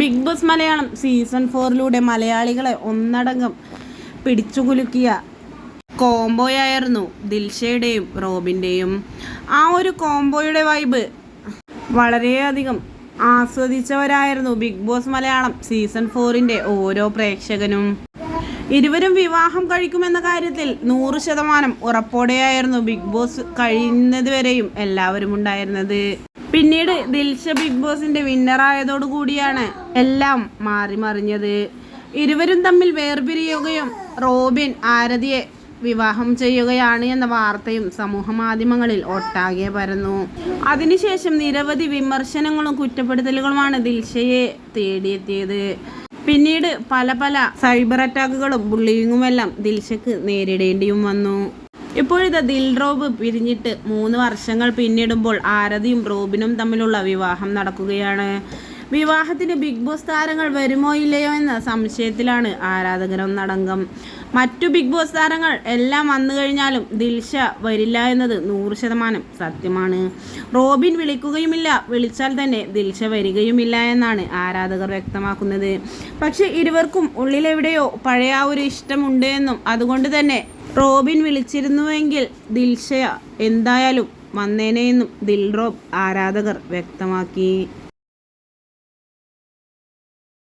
Big Boss Malayalam season ഫോറിലൂടെ മലയാളികളെ ഒന്നടങ്കം പിടിച്ചുകുലുക്കിയ കോംബോയായിരുന്നു ദിൽഷയുടെയും റോബിന്റെയും ആ ഒരു കോംബോയുടെ വൈബ് വളരെയധികം ആസ്വദിച്ചവരായിരുന്നു ബിഗ് ബോസ് മലയാളം സീസൺ ഫോറിന്റെ ഓരോ പ്രേക്ഷകനും. ഇരുവരും വിവാഹം കഴിക്കുമെന്ന കാര്യത്തിൽ നൂറ് ശതമാനം ഉറപ്പോടെയായിരുന്നു ബിഗ് ബോസ് കഴിയുന്നതുവരെയും എല്ലാവരും ഉണ്ടായിരുന്നത്. പിന്നീട് ദിൽഷ ബിഗ് ബോസിന്റെ വിന്നറായതോടു കൂടിയാണ് എല്ലാം മാറി മറിഞ്ഞത്. ഇരുവരും തമ്മിൽ വേർപിരിയുകയും റോബിൻ ആരതിയെ വിവാഹം ചെയ്യുകയാണ് എന്ന വാർത്തയും സമൂഹ മാധ്യമങ്ങളിൽ ഒട്ടാകെ പരന്നു. അതിനുശേഷം നിരവധി വിമർശനങ്ങളും കുറ്റപ്പെടുത്തലുകളുമാണ് ദിൽഷയെ തേടിയെത്തിയത്. പിന്നീട് പല പല സൈബർ അറ്റാക്കുകളും ബുള്ളിങ്ങുമെല്ലാം ദിൽഷയ്ക്ക് നേരിടേണ്ടിയും വന്നു. ഇപ്പോഴിത് ദിൽറോബ് പിരിഞ്ഞിട്ട് മൂന്ന് വർഷങ്ങൾ പിന്നിടുമ്പോൾ ആരതിയും റോബിനും തമ്മിലുള്ള വിവാഹം നടക്കുകയാണ്. വിവാഹത്തിന് ബിഗ് ബോസ് താരങ്ങൾ വരുമോ ഇല്ലയോ എന്ന സംശയത്തിലാണ് ആരാധകരൊന്നടങ്കം. മറ്റു ബിഗ് ബോസ് താരങ്ങൾ എല്ലാം വന്നു കഴിഞ്ഞാലും ദിൽഷ വരില്ല എന്നത് നൂറ് ശതമാനം സത്യമാണ്. റോബിൻ വിളിക്കുകയുമില്ല വിളിച്ചാൽ തന്നെ ദിൽഷ വരികയുമില്ല എന്നാണ് ആരാധകർ വ്യക്തമാക്കുന്നത്. പക്ഷേ ഇരുവർക്കും ഉള്ളിലെവിടെയോ പഴയ ആ ഒരു ഇഷ്ടമുണ്ട് എന്നും അതുകൊണ്ട് തന്നെ റോബിൻ വിളിച്ചിരുന്നുവെങ്കിൽ ദിൽഷ എന്തായാലും വന്നേനെയെന്നും ദിൽറോബ് ആരാധകർ വ്യക്തമാക്കി.